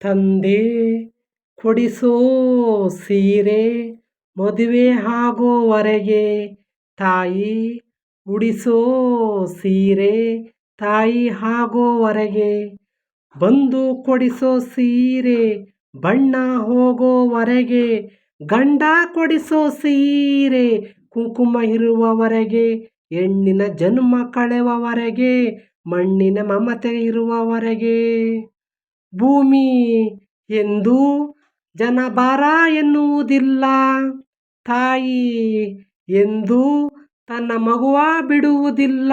ತಂದೆ ಕೊಡಿಸೋ ಸೀರೆ ಮದುವೆ ಆಗೋವರೆಗೆ, ತಾಯಿ ಉಡಿಸೋ ಸೀರೆ ತಾಯಿ ಆಗೋವರೆಗೆ, ಬಂದು ಕೊಡಿಸೋ ಸೀರೆ ಬಣ್ಣ ಹೋಗೋವರೆಗೆ, ಗಂಡ ಕೊಡಿಸೋ ಸೀರೆ ಕುಂಕುಮ ಇರುವವರೆಗೆ, ಹೆಣ್ಣಿನ ಜನ್ಮ ಕಳೆವವರೆಗೆ, ಮಣ್ಣಿನ ಮಮತೆ ಇರುವವರೆಗೆ. ಭೂಮಿ ಎಂದು ಜನಭಾರ ಎನ್ನುವುದಿಲ್ಲ. ತಾಯಿ ಎಂದು ತನ್ನ ಮಗುವ ಬಿಡುವುದಿಲ್ಲ.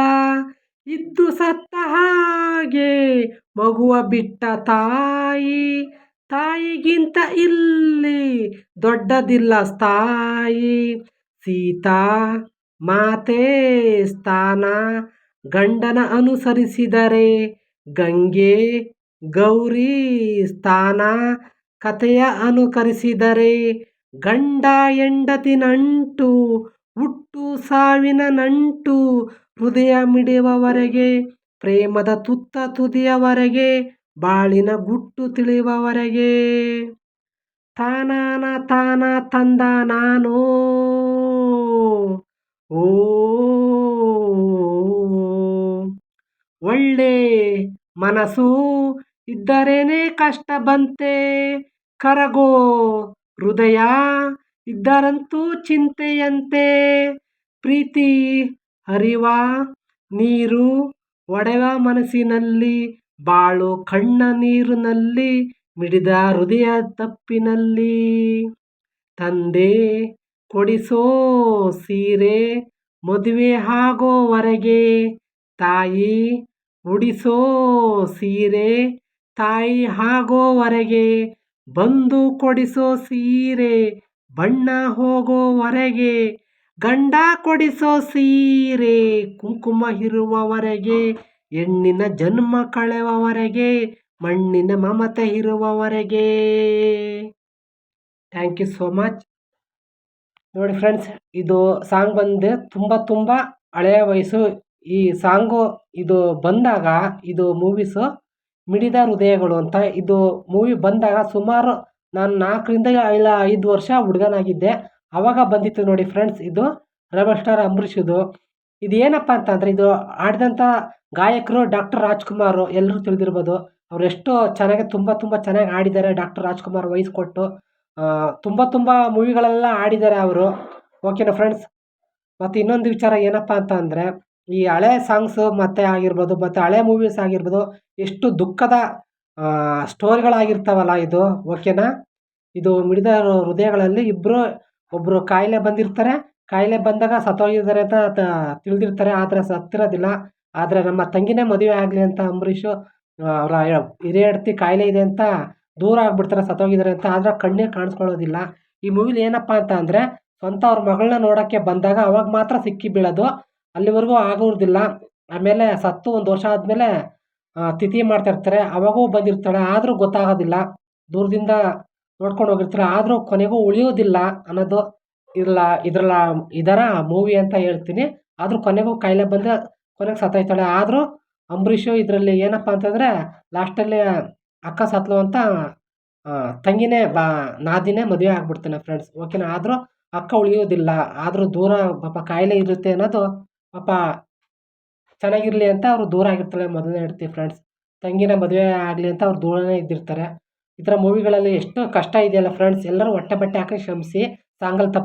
ಇದ್ದು ಸತ್ತ ಹಾಗೆ ಮಗುವ ಬಿಟ್ಟ ತಾಯಿ ತಾಯಿಗಿಂತ ಇಲ್ಲಿ ದೊಡ್ಡದಿಲ್ಲ ತಾಯಿ ಸೀತಾ ಮಾತೆ ಸ್ಥಾನ ಗಂಡನ ಅನುಸರಿಸಿದರೆ ಗಂಗೆ ಗೌರಿ ಸ್ಥಾನ ಕಥೆಯ ಅನುಕರಿಸಿದರೆ ಗಂಡ ಹೆಂಡತಿ ನಂಟು, ಹುಟ್ಟು ಸಾವಿನ ನಂಟು, ಹೃದಯ ಮಿಡಿಯುವವರೆಗೆ, ಪ್ರೇಮದ ತುತ್ತ ತುದಿಯವರೆಗೆ, ಬಾಳಿನ ಗುಟ್ಟು ತಿಳಿಯುವವರೆಗೆ ತಾನಾನ ತಾನ ತಂದ ನಾನು, ಓ, ಒಳ್ಳೆ ಮನಸ್ಸು ಇದ್ದರೇನೆ ಕಷ್ಟ ಬಂತೆ, ಕರಗೋ ಹೃದಯ ಇದ್ದರಂತೂ ಚಿಂತೆಯಂತೆ. ಪ್ರೀತಿ ಹರಿವ ನೀರು ಒಡೆವ ಮನಸ್ಸಿನಲ್ಲಿ, ಬಾಳು ಕಣ್ಣ ನೀರಿನಲ್ಲಿ, ಮಿಡಿದ ಹೃದಯ ತಪ್ಪಿನಲ್ಲಿ. ತಂದೆ ಕೊಡಿಸೋ ಸೀರೆ ಮದುವೆ ಆಗೋವರೆಗೆ, ತಾಯಿ ಉಡಿಸೋ ಸೀರೆ ತಾಯಿ ಆಗೋವರೆಗೆ ಬಂದು ಕೊಡಿಸೋ ಸೀರೆ, ಬಣ್ಣ ಹೋಗೋವರೆಗೆ ಗಂಡ ಕೊಡಿಸೋ ಸೀರೆ, ಕುಂಕುಮ ಇರುವವರೆಗೆ, ಹೆಣ್ಣಿನ ಜನ್ಮ ಕಳೆವವರೆಗೆ, ಮಣ್ಣಿನ ಮಮತೆ ಇರುವವರೆಗೆ. ಥ್ಯಾಂಕ್ ಯು ಸೋ ಮಚ್ ನೋಡಿ ಫ್ರೆಂಡ್ಸ್ ಇದು ಸಾಂಗ್ ಬಂದು ತುಂಬ ತುಂಬ ಹಳೆಯ ವಯಸ್ಸು. ಈ ಸಾಂಗು ಇದು ಬಂದಾಗ, ಇದು ಮೂವೀಸು ಮಿಡಿದ ಹೃದಯಗಳು ಅಂತ. ಇದು ಮೂವಿ ಬಂದಾಗ ಸುಮಾರು ನಾನು ನಾಲ್ಕರಿಂದ ಇಲ್ಲ ಐದು ವರ್ಷ ಹುಡುಗನಾಗಿದ್ದೆ. ಆವಾಗ ಬಂದಿತ್ತು ನೋಡಿ ಫ್ರೆಂಡ್ಸ್ ಇದು ರೆಬಲ್ ಸ್ಟಾರ್ ಅಂಬರೀಷದು ಇದು. ಏನಪ್ಪ ಅಂತಂದರೆ ಇದು ಆಡಿದಂಥ ಗಾಯಕರು ಡಾಕ್ಟರ್ ರಾಜ್ಕುಮಾರ್ ಎಲ್ಲರೂ ತಿಳಿದಿರ್ಬೋದು. ಅವ್ರು ಎಷ್ಟು ಚೆನ್ನಾಗಿ ತುಂಬ ತುಂಬ ಚೆನ್ನಾಗಿ ಆಡಿದ್ದಾರೆ ಡಾಕ್ಟರ್ ರಾಜ್ಕುಮಾರ್ ವಯಸ್ಸು ಕೊಟ್ಟು. ತುಂಬ ತುಂಬ ಮೂವಿಗಳೆಲ್ಲ ಆಡಿದ್ದಾರೆ ಅವರು. ಓಕೆನಾ ಫ್ರೆಂಡ್ಸ್ ಮತ್ತು ಇನ್ನೊಂದು ವಿಚಾರ ಏನಪ್ಪ ಅಂತ ಅಂದರೆ ಈ ಹಳೆ ಸಾಂಗ್ಸು ಮತ್ತೆ ಆಗಿರ್ಬೋದು, ಮತ್ತು ಹಳೆ ಮೂವೀಸ್ ಆಗಿರ್ಬೋದು, ಎಷ್ಟು ದುಃಖದ ಸ್ಟೋರಿಗಳಾಗಿರ್ತಾವಲ್ಲ ಇದು ಓಕೆನಾ ಇದು ಮಿಡಿದ ಹೃದಯಗಳಲ್ಲಿ ಇಬ್ಬರು ಒಬ್ಬರು ಕಾಯಿಲೆ ಬಂದಿರ್ತಾರೆ, ಕಾಯಿಲೆ ಬಂದಾಗ ಸತ್ತೋಗಿದ್ದಾರೆ ಅಂತ ತಿಳಿದಿರ್ತಾರೆ, ಆದರೆ ಸತ್ತಿರೋದಿಲ್ಲ. ಆದರೆ ನಮ್ಮ ತಂಗಿನೇ ಮದುವೆ ಆಗಲಿ ಅಂತ ಅಂಬರೀಷು ಅವರ ಹಿರಿಯಡ್ತಿ ಕಾಯಿಲೆ ಇದೆ ಅಂತ ದೂರ ಆಗಿಬಿಡ್ತಾರೆ, ಸತ್ತೋಗಿದ್ದಾರೆ ಅಂತ, ಆದರೆ ಕಣ್ಣೇ ಕಾಣಿಸ್ಕೊಳ್ಳೋದಿಲ್ಲ. ಈ ಮೂವಿಲಿ ಏನಪ್ಪ ಅಂತ ಅಂದರೆ, ಸ್ವಂತ ಅವ್ರ ಮಗಳನ್ನ ನೋಡೋಕ್ಕೆ ಬಂದಾಗ ಅವಾಗ ಮಾತ್ರ ಸಿಕ್ಕಿ ಬೀಳೋದು ಅಲ್ಲಿವರೆಗೂ ಆಗೋದಿಲ್ಲ ಆಮೇಲೆ ಸತ್ತು ಒಂದು ವರ್ಷ ಆದಮೇಲೆ ತಿಥಿ ಮಾಡ್ತಾಯಿರ್ತಾರೆ ಅವಾಗೂ ಬಂದಿರ್ತಾಳೆ. ಆದರೂ ಗೊತ್ತಾಗೋದಿಲ್ಲ. ದೂರದಿಂದ ನೋಡ್ಕೊಂಡು ಹೋಗಿರ್ತಾರೆ ಆದರೂ ಕೊನೆಗೂ ಉಳಿಯೋದಿಲ್ಲ ಅನ್ನೋದು ಇಲ್ಲ ಇದ್ರಲ್ಲ, ಇದರ ಮೂವಿ ಅಂತ ಹೇಳ್ತೀನಿ. ಆದರೂ ಕೊನೆಗೂ ಕಾಯಿಲೆ ಬಂದರೆ ಕೊನೆಗೆ ಸತ್ತೋಯ್ತಾಳೆ. ಆದರೂ ಅಂಬರೀಷು ಇದರಲ್ಲಿ ಏನಪ್ಪ ಅಂತಂದರೆ, ಲಾಸ್ಟಲ್ಲಿ ಅಕ್ಕ ಸತ್ಲು ಅಂತ ತಂಗಿನೇ ಬಾ, ನಾದಿನೇ ಮದುವೆ ಆಗ್ಬಿಡ್ತಾನೆ ಫ್ರೆಂಡ್ಸ್ ಓಕೆನಾ ಆದರೂ ಅಕ್ಕ ಉಳಿಯೋದಿಲ್ಲ. ಆದರೂ ದೂರ ಪಾಪ ಕಾಯಿಲೆ ಇರುತ್ತೆ ಅನ್ನೋದು ಪಾಪ ಚೆನ್ನಾಗಿರಲಿ ಅಂತ ಅವರು ದೂರ ಆಗಿರ್ತಾಳೆ ಮೊದಲನೇ ಹೆಂಡ್ತಿ ಫ್ರೆಂಡ್ಸ್ ತಂಗಿನ ಮದುವೆ ಆಗಲಿ ಅಂತ ಅವ್ರು ದೂರನೇ ಇದ್ದಿರ್ತಾರೆ. ಈ ಥರ ಮೂವಿಗಳಲ್ಲಿ ಎಷ್ಟು ಕಷ್ಟ ಇದೆಯಲ್ಲ ಫ್ರೆಂಡ್ಸ್ ಎಲ್ಲರೂ ಹೊಟ್ಟೆ ಬಟ್ಟೆ ಹಾಕಿ ಶ್ರಮಿಸಿ ಸಾಂಗಲ್ಲಿ ತಪ್ಪು